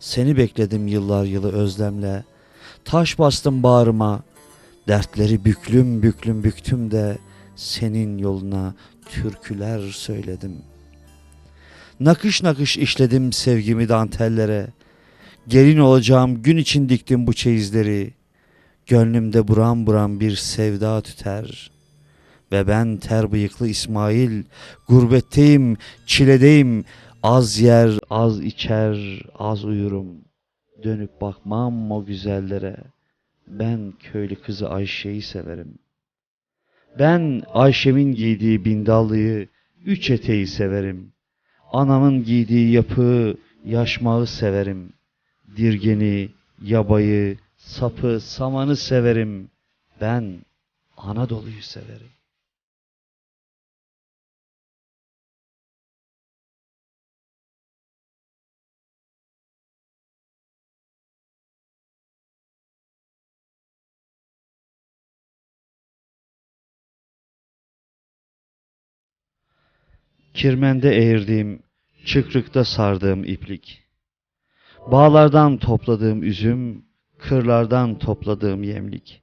Seni bekledim yıllar yılı özlemle. Taş bastım bağrıma. Dertleri büklüm büklüm büktüm de senin yoluna türküler söyledim. Nakış nakış işledim sevgimi dantellere. Gelin olacağım gün için diktim bu çeyizleri. Gönlümde buram buram bir sevda tüter. Ve ben ter bıyıklı İsmail, gurbetteyim, çiledeyim. Az yer, az içer, az uyurum. Dönüp bakmam o güzellere. Ben köylü kızı Ayşe'yi severim. Ben Ayşem'in giydiği bindallıyı, üç eteği severim. Anamın giydiği yapı, yaşmağı severim. Dirgeni, yabayı, sapı, samanı severim. Ben Anadolu'yu severim. Kirmende eğirdiğim, çıkrıkta sardığım iplik. Bağlardan topladığım üzüm, kırlardan topladığım yemlik.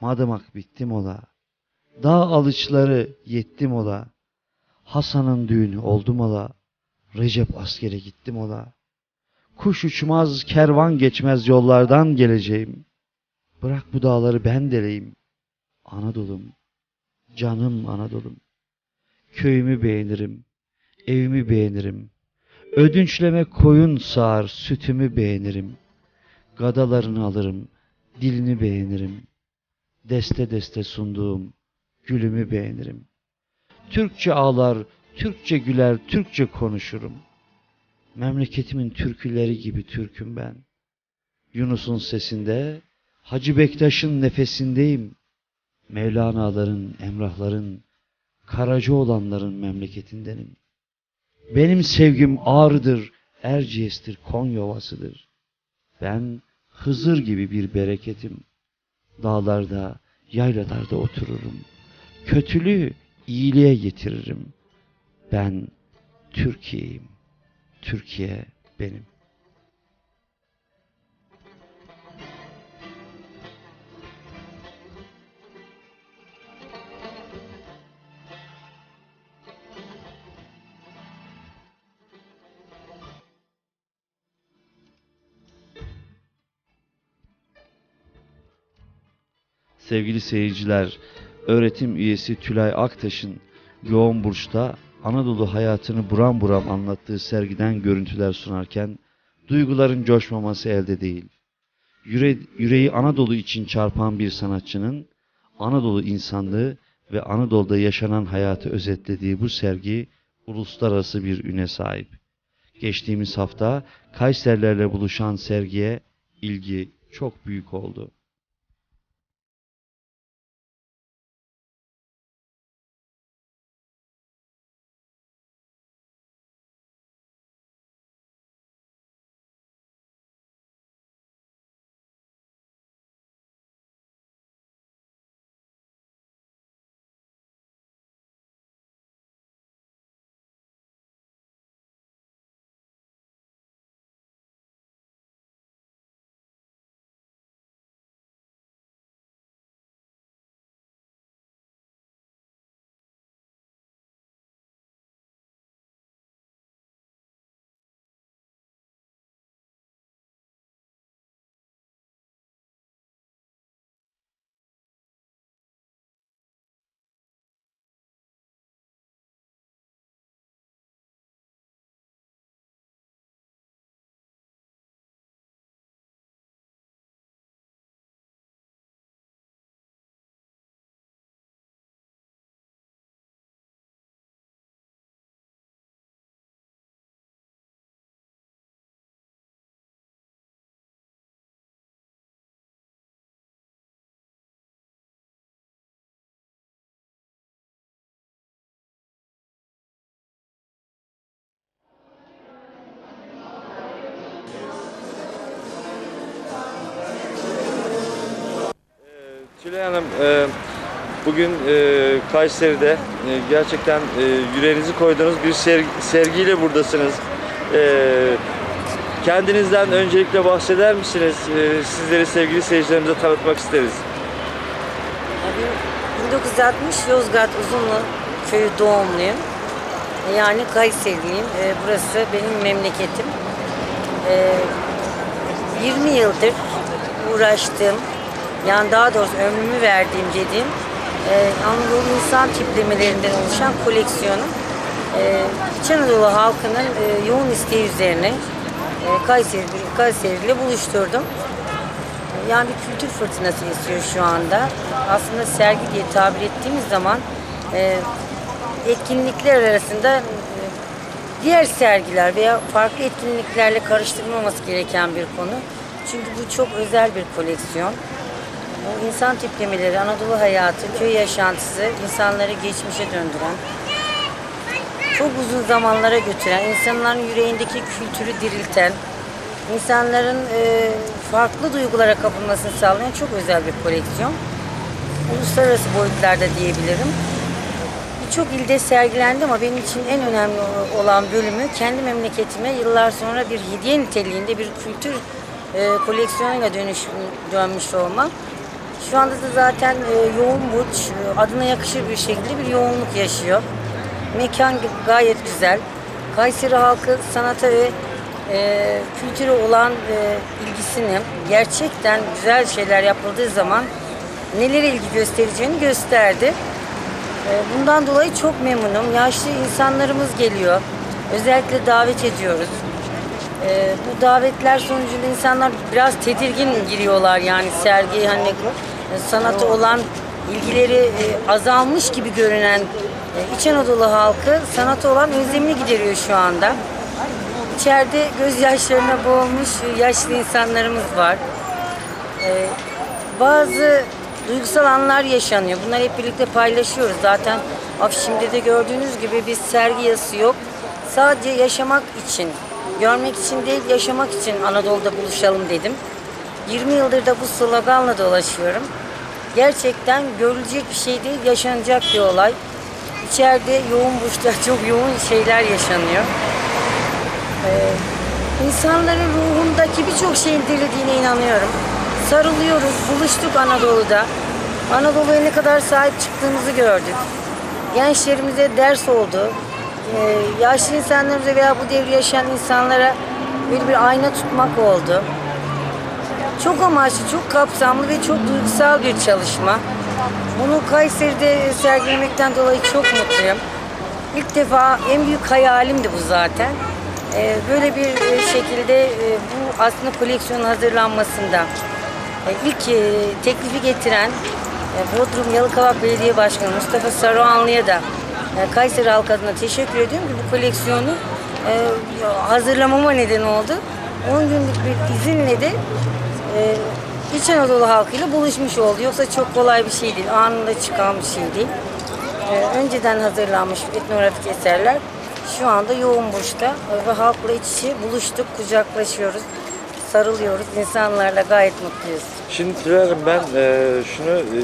Madımak bittim ola, dağ alıçları yettim ola. Hasan'ın düğünü oldum ola, Recep askere gittim ola. Kuş uçmaz, kervan geçmez yollardan geleceğim. Bırak bu dağları ben deleyim. Anadolu'm, canım Anadolu'm. Köyümü beğenirim, evimi beğenirim. Ödünçleme koyun sağar, sütümü beğenirim. Gadalarını alırım, dilini beğenirim. Deste deste sunduğum gülümü beğenirim. Türkçe ağlar, Türkçe güler, Türkçe konuşurum. Memleketimin türküleri gibi Türk'üm ben. Yunus'un sesinde, Hacı Bektaş'ın nefesindeyim. Mevlana'ların, Emrah'ların, Karaca olanların memleketindenim. Benim sevgim Ağrı'dır, Erciyes'tir, Konya Ovası'dır. Ben Hızır gibi bir bereketim. Dağlarda, yaylalarda otururum. Kötülüğü iyiliğe getiririm. Ben Türkiye'yim. Türkiye benim. Sevgili seyirciler, öğretim üyesi Tülay Aktaş'ın Yoğun Burç'ta Anadolu hayatını buram buram anlattığı sergiden görüntüler sunarken duyguların coşmaması elde değil. Yüre, yüreği Anadolu için çarpan bir sanatçının Anadolu insanlığı ve Anadolu'da yaşanan hayatı özetlediği bu sergi uluslararası bir üne sahip. Geçtiğimiz hafta Kayserilerle buluşan sergiye ilgi çok büyük oldu. Hanım, e, bugün e, Kayseri'de e, gerçekten e, yüreğinizi koyduğunuz bir ser- sergiyle buradasınız. E, kendinizden öncelikle bahseder misiniz? E, sizleri sevgili seyircilerimize tanıtmak isteriz. Abi, 1960 Yozgat Uzunlu köyü doğumluyum. Yani Kayseriliyim. Ee, burası benim memleketim. Ee, 20 yıldır uğraştığım, yani daha doğrusu ömrümü verdiğim dediğim e, Anadolu insan tiplemelerinden oluşan koleksiyonum. E, İç Anadolu halkının e, yoğun isteği üzerine e, Kayseri, Kayseri ile buluşturdum. Yani bir kültür fırtınası esiyor şu anda. Aslında sergi diye tabir ettiğimiz zaman e, etkinlikler arasında e, diğer sergiler veya farklı etkinliklerle karıştırılmaması gereken bir konu. Çünkü bu çok özel bir koleksiyon. İnsan tiplemeleri, Anadolu hayatı, köy yaşantısı, insanları geçmişe döndüren, çok uzun zamanlara götüren, insanların yüreğindeki kültürü dirilten, insanların e, farklı duygulara kapılmasını sağlayan çok özel bir koleksiyon. Uluslararası boyutlarda diyebilirim. Birçok ilde sergilendi ama benim için en önemli olan bölümü kendi memleketime yıllar sonra bir hediye niteliğinde bir kültür e, koleksiyonuyla dönüş, dönmüş olmam. Şu anda da zaten e, yoğun burç adına yakışır bir şekilde bir yoğunluk yaşıyor. Mekan gayet güzel. Kayseri halkı sanata ve e, kültüre olan e, ilgisini gerçekten güzel şeyler yapıldığı zaman nelere ilgi göstereceğini gösterdi. E, bundan dolayı çok memnunum. Yaşlı insanlarımız geliyor. Özellikle davet ediyoruz. E, bu davetler sonucunda insanlar biraz tedirgin giriyorlar yani sergiye hani e, sanata olan ilgileri e, azalmış gibi görünen e, İç Anadolu halkı sanata olan özlemini gideriyor şu anda. İçeride gözyaşlarına boğulmuş yaşlı insanlarımız var. Ee, bazı duygusal anlar yaşanıyor. Bunları hep birlikte paylaşıyoruz. Zaten afişimde de gördüğünüz gibi bir sergi yazısı yok. Sadece yaşamak için, görmek için değil yaşamak için Anadolu'da buluşalım dedim. 20 yıldır da bu sloganla dolaşıyorum. Gerçekten görülecek bir şey değil, yaşanacak bir olay. İçeride yoğun burçta çok yoğun şeyler yaşanıyor. İnsanların ruhundaki birçok şeyin dirildiğine inanıyorum. Sarılıyoruz, buluştuk Anadolu'da. Anadolu'ya ne kadar sahip çıktığımızı gördük. Gençlerimize ders oldu. Ee, yaşlı insanlarımıza veya bu devri yaşayan insanlara böyle bir ayna tutmak oldu. Çok amaçlı, çok kapsamlı ve çok duygusal bir çalışma. Bunu Kayseri'de sergilemekten dolayı çok mutluyum. İlk defa en büyük hayalimdi bu zaten. Ee, böyle bir e, şekilde e, bu aslında koleksiyonun hazırlanmasında e, ilk e, teklifi getiren e, Bodrum Yalıkavak Belediye Başkanı Mustafa Saruhanlı'ya da e, Kayseri halkı adına teşekkür ediyorum ki bu koleksiyonu e, hazırlamama neden oldu. 10 günlük bir izinle de e, İç Anadolu halkıyla buluşmuş oldu. Yoksa çok kolay bir şey değil. Anında çıkan bir şey değil. E, önceden hazırlanmış etnografik eserler şu anda yoğun e, ve halkla iç içe buluştuk, kucaklaşıyoruz, sarılıyoruz. İnsanlarla gayet mutluyuz. Şimdi Tülay ben e, şunu e,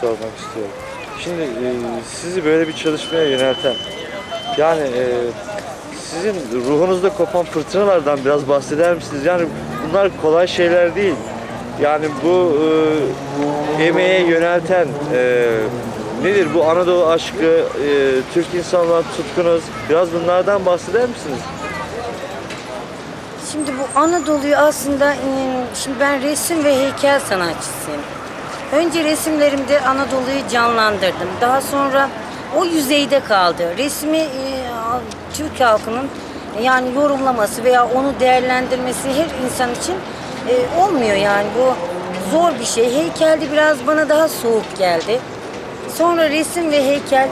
sormak istiyorum. Şimdi e, sizi böyle bir çalışmaya yönelten yani e, sizin ruhunuzda kopan fırtınalardan biraz bahseder misiniz? Yani bunlar kolay şeyler değil. Yani bu e, emeğe yönelten e, nedir bu Anadolu aşkı, e, Türk insanlar tutkunuz? Biraz bunlardan bahseder misiniz? Şimdi bu Anadolu'yu aslında, e, şimdi ben resim ve heykel sanatçısıyım. Önce resimlerimde Anadolu'yu canlandırdım. Daha sonra o yüzeyde kaldı. Resmi e, Türk halkının yani yorumlaması veya onu değerlendirmesi her insan için e, olmuyor yani bu zor bir şey. Heykelde biraz bana daha soğuk geldi. Sonra resim ve heykel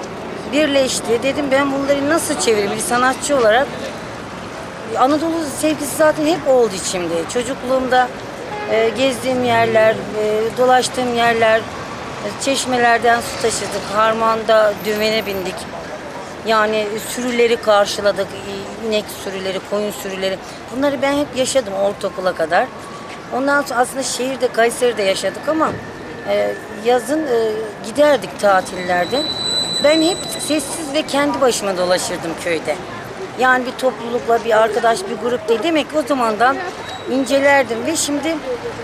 birleşti. Dedim ben bunları nasıl çevireyim bir sanatçı olarak Anadolu sevgisi zaten hep oldu içimde. Çocukluğumda e, gezdiğim yerler, e, dolaştığım yerler, e, çeşmelerden su taşıdık, harmanda dümene bindik. Yani sürüleri karşıladık, inek sürüleri, koyun sürüleri. Bunları ben hep yaşadım ortaokula kadar. Ondan sonra aslında şehirde, Kayseri'de yaşadık ama yazın giderdik tatillerde. Ben hep sessiz ve kendi başıma dolaşırdım köyde. Yani bir toplulukla, bir arkadaş, bir grup değil. Demek ki o zamandan incelerdim ve şimdi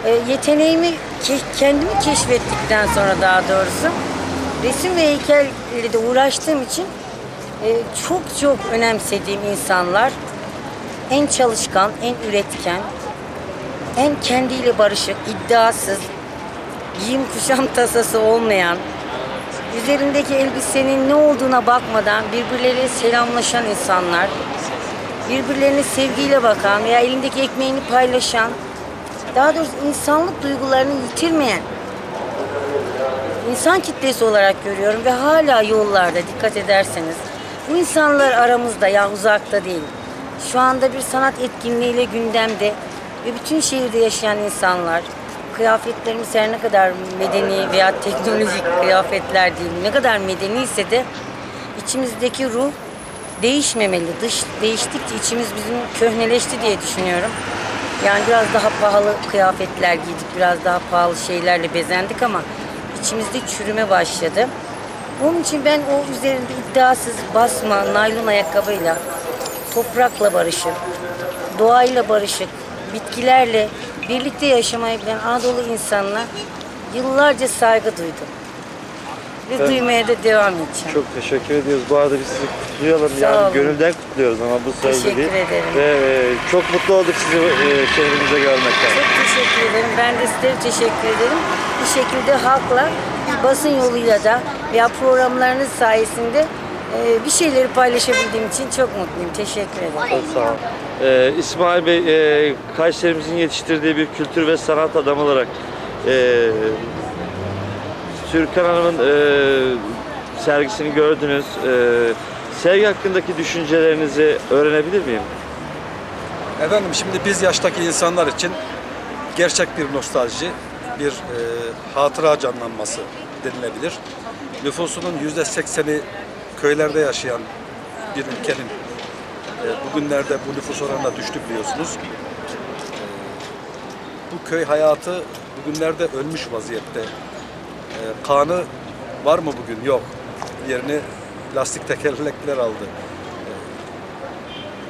e, yeteneğimi ke- kendimi keşfettikten sonra daha doğrusu resim ve heykelle de uğraştığım için e, çok çok önemsediğim insanlar en çalışkan, en üretken, en kendiyle barışık, iddiasız, giyim kuşam tasası olmayan, üzerindeki elbisenin ne olduğuna bakmadan birbirleriyle selamlaşan insanlar, birbirlerine sevgiyle bakan veya elindeki ekmeğini paylaşan, daha doğrusu insanlık duygularını yitirmeyen insan kitlesi olarak görüyorum ve hala yollarda dikkat ederseniz bu insanlar aramızda ya uzakta değil. Şu anda bir sanat etkinliğiyle gündemde ve bütün şehirde yaşayan insanlar kıyafetlerimiz her ne kadar medeni veya teknolojik kıyafetler değil ne kadar medeni ise de içimizdeki ruh değişmemeli. Dış değiştikçe içimiz bizim köhneleşti diye düşünüyorum. Yani biraz daha pahalı kıyafetler giydik, biraz daha pahalı şeylerle bezendik ama içimizde çürüme başladı. Onun için ben o üzerinde iddiasız basma, naylon ayakkabıyla, toprakla barışık, doğayla barışık, bitkilerle birlikte yaşamayı bilen Anadolu insanına yıllarca saygı duydum. Ve Evet. duymaya da devam edeceğim. Çok teşekkür ediyoruz. Bu arada biz sizi kutlayalım. Sağ yani olun. gönülden kutluyoruz ama bu Teşekkür değil. ederim. Ve e, çok mutlu olduk sizi e, şehrimizde görmekten. Çok teşekkür ederim. Ben de sizlere teşekkür ederim. Bir şekilde halkla basın yoluyla da veya programlarınız sayesinde e, bir şeyleri paylaşabildiğim için çok mutluyum. Teşekkür ederim. Çok sağ olun. Ee, İsmail Bey, e, Kayserimizin yetiştirdiği bir kültür ve sanat adamı olarak e, Türkan Hanım'ın e, sergisini gördünüz. E, sergi hakkındaki düşüncelerinizi öğrenebilir miyim? Efendim şimdi biz yaştaki insanlar için gerçek bir nostalji, bir e, hatıra canlanması denilebilir. Nüfusunun yüzde sekseni köylerde yaşayan bir ülkenin e, bugünlerde bu nüfus oranına düştü biliyorsunuz. E, bu köy hayatı bugünlerde ölmüş vaziyette. E, kanı var mı bugün? Yok. Yerini lastik tekerlekler aldı.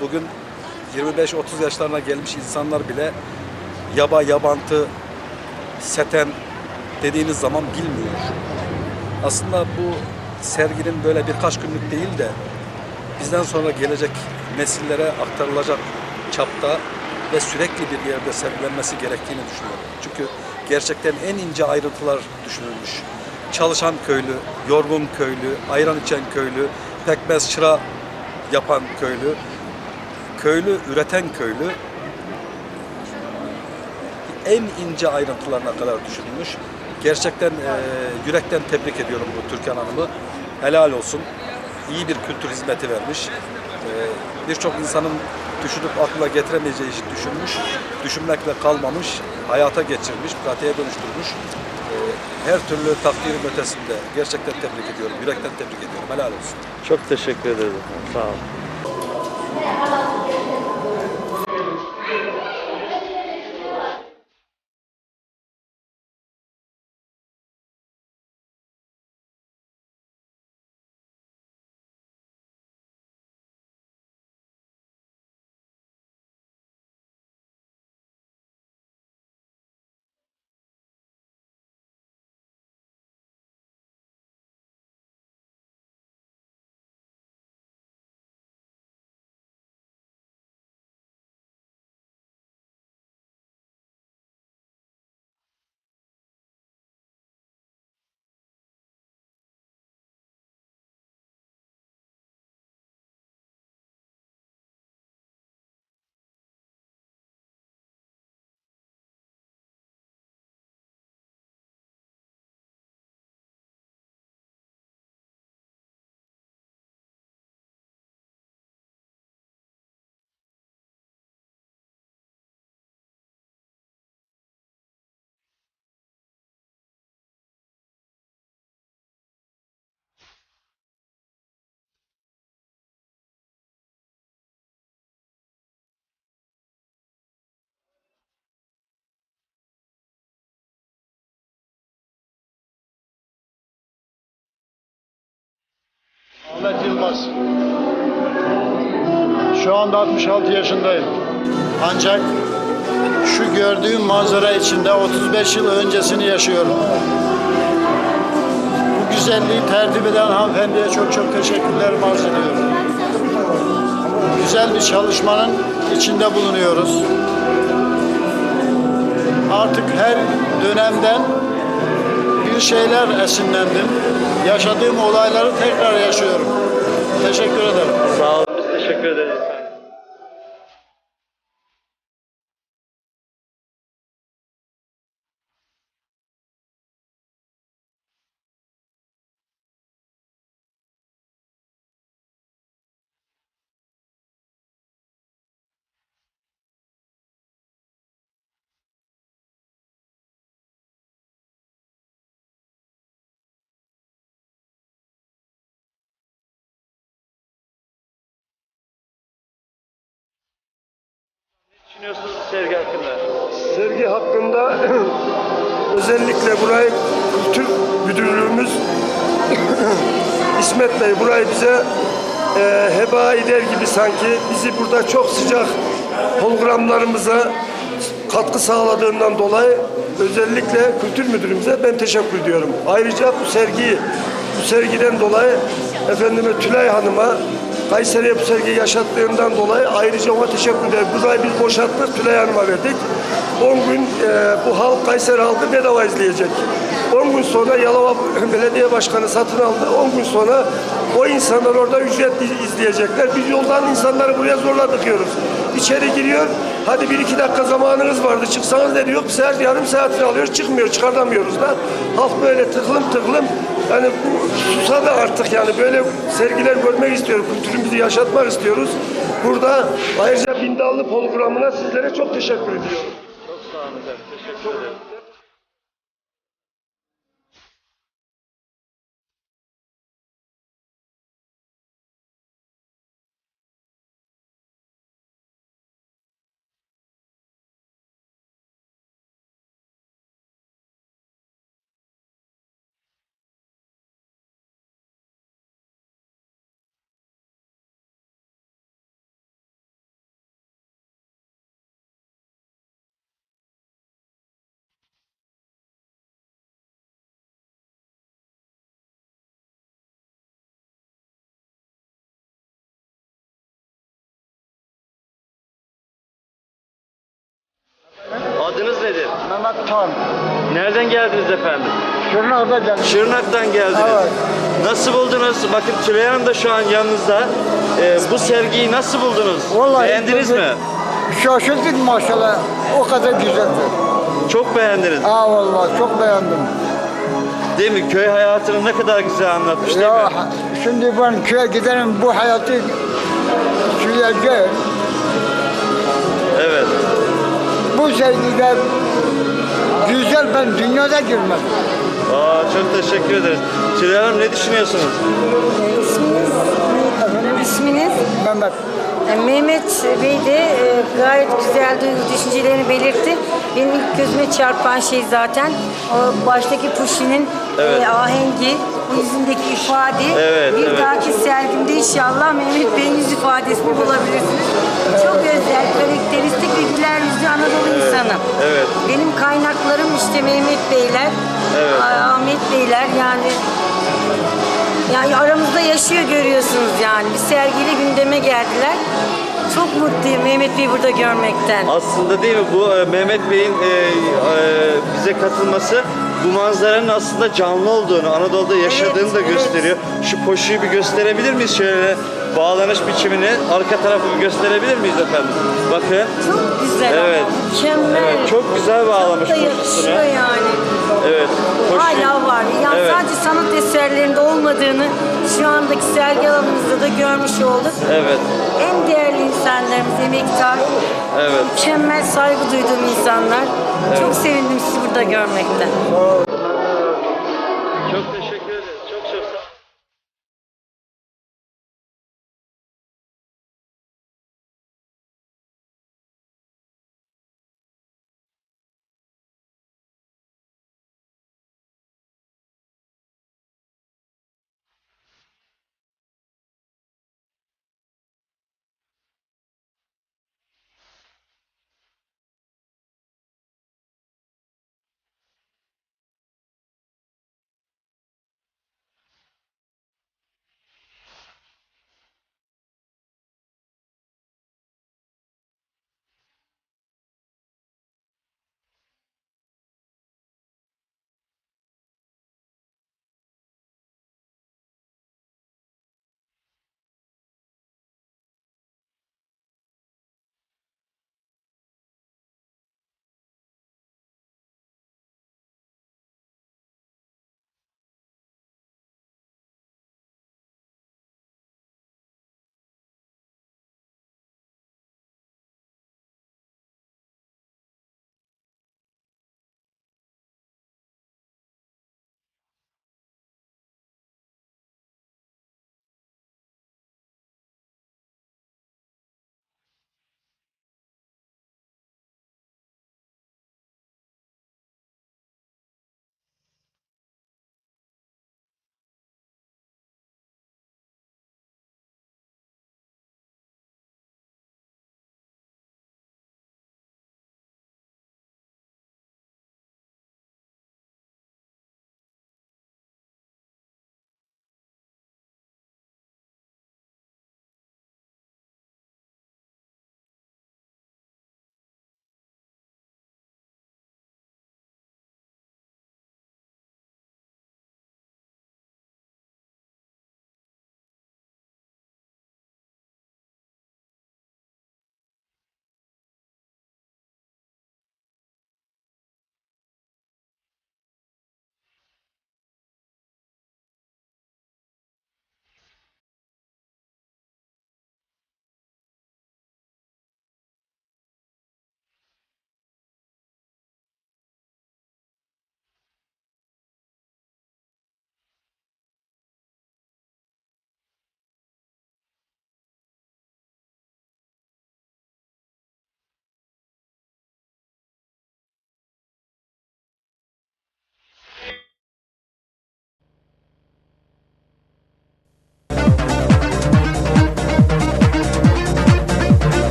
Bugün 25-30 yaşlarına gelmiş insanlar bile yaba, yabantı, seten dediğiniz zaman bilmiyor. Aslında bu serginin böyle birkaç günlük değil de bizden sonra gelecek nesillere aktarılacak çapta ve sürekli bir yerde sergilenmesi gerektiğini düşünüyorum. Çünkü gerçekten en ince ayrıntılar düşünülmüş. Çalışan köylü, yorgun köylü, ayran içen köylü, pekmez çıra yapan köylü, köylü üreten köylü en ince ayrıntılarına kadar düşünülmüş. Gerçekten e, yürekten tebrik ediyorum bu Türkan Hanım'ı. Helal olsun. İyi bir kültür hizmeti vermiş. E, Birçok insanın düşünüp aklına getiremeyeceği işi düşünmüş. Düşünmekle kalmamış. Hayata geçirmiş, pratiğe dönüştürmüş. E, her türlü takdirin ötesinde. Gerçekten tebrik ediyorum. Yürekten tebrik ediyorum. Helal olsun. Çok teşekkür efendim. Sağ olun. Yılmaz. Şu anda 66 yaşındayım. Ancak şu gördüğüm manzara içinde 35 yıl öncesini yaşıyorum. Bu güzelliği tertip eden hanımefendiye çok çok teşekkürlerimi arz ediyorum. Güzel bir çalışmanın içinde bulunuyoruz. Artık her dönemden bir şeyler esinlendim. Yaşadığım olayları tekrar yaşıyorum. Teşekkür ederim. Sağ olun. Biz teşekkür ederiz düşünüyorsunuz sergi hakkında? Sergi hakkında özellikle burayı Kültür Müdürlüğümüz İsmet Bey burayı bize e, heba eder gibi sanki bizi burada çok sıcak programlarımıza katkı sağladığından dolayı özellikle Kültür Müdürümüze ben teşekkür ediyorum. Ayrıca bu sergiyi bu sergiden dolayı efendime Tülay Hanım'a Kayseri'ye bu sergiyi yaşattığından dolayı ayrıca ona teşekkür ederim. Burayı biz boşalttık, Tülay Hanım'a verdik. 10 gün e, bu halk Kayseri halkı bedava izleyecek. 10 gün sonra Yalova Belediye Başkanı satın aldı. 10 gün sonra o insanlar orada ücretli izleyecekler. Biz yoldan insanları buraya zorla tıkıyoruz. İçeri giriyor. Hadi bir iki dakika zamanınız vardı. Çıksanız ne diyor? Saat yarım saatini alıyoruz. Çıkmıyor. Çıkartamıyoruz da. Halk böyle tıklım tıklım. Yani bu susadı artık yani böyle sergiler görmek istiyoruz. Kültürümüzü yaşatmak istiyoruz. Burada ayrıca Bindallı programına sizlere çok teşekkür ediyorum. Çok sağ olun efendim. Teşekkür ederim. Adınız nedir? Mehmet Tan, Nereden geldiniz efendim? Şırnak'ta geldim. Şırnak'tan geldiniz. Evet. Nasıl buldunuz? Bakın Tülay Hanım da şu an yanınızda. Ee, bu sergiyi nasıl buldunuz? Beğendiniz mi? Şaşırdık maşallah. O kadar güzeldi. Çok beğendiniz. Aa vallahi çok beğendim. Değil mi? Köy hayatını ne kadar güzel anlatmış değil Ya mi? şimdi ben köye giderim bu hayatı süreceğim. Evet. Bu sergide güzel ben dünyada görmedim. Aa, çok teşekkür ederiz. Tülay Hanım ne düşünüyorsunuz? İsminiz? İsminiz? Mehmet. E, Mehmet Bey de e, gayet güzel duygu düşüncelerini belirtti. Benim ilk gözüme çarpan şey zaten o baştaki Pushi'nin e, ahengi, bu yüzündeki ifade. Evet, bir evet. dahaki sergimde inşallah Mehmet Bey'in yüz ifadesini bulabilirsiniz. Çok özel, karakteristik ve güler yüzlü Anadolu insanı. evet. Benim kaynaklarım işte Mehmet Beyler, Evet. Ah- Ahmet Beyler yani yani aramızda yaşıyor görüyorsunuz yani. Bir sergiyle gündeme geldiler. Çok mutluyum Mehmet Bey burada görmekten. Aslında değil mi bu e, Mehmet Bey'in e, e, bize katılması bu manzaranın aslında canlı olduğunu, Anadolu'da yaşadığını da evet. gösteriyor. Şu poşuyu bir gösterebilir miyiz şöyle? Bağlanış biçimini arka tarafı bir gösterebilir miyiz efendim? Bakın. Çok güzel Evet. ama mükemmel. Evet, çok güzel bağlamış Çok da yakışıyor yani. Evet. poşu- Hala var. Yani Evet. sadece sanat eserlerinde olmadığını şu andaki sergi alanımızda da görmüş olduk. Evet. En değerli insanlarımız, emektar, Evet. mükemmel saygı duyduğum insanlar. Çok sevindim sizi burada görmekten. Çok teşekkür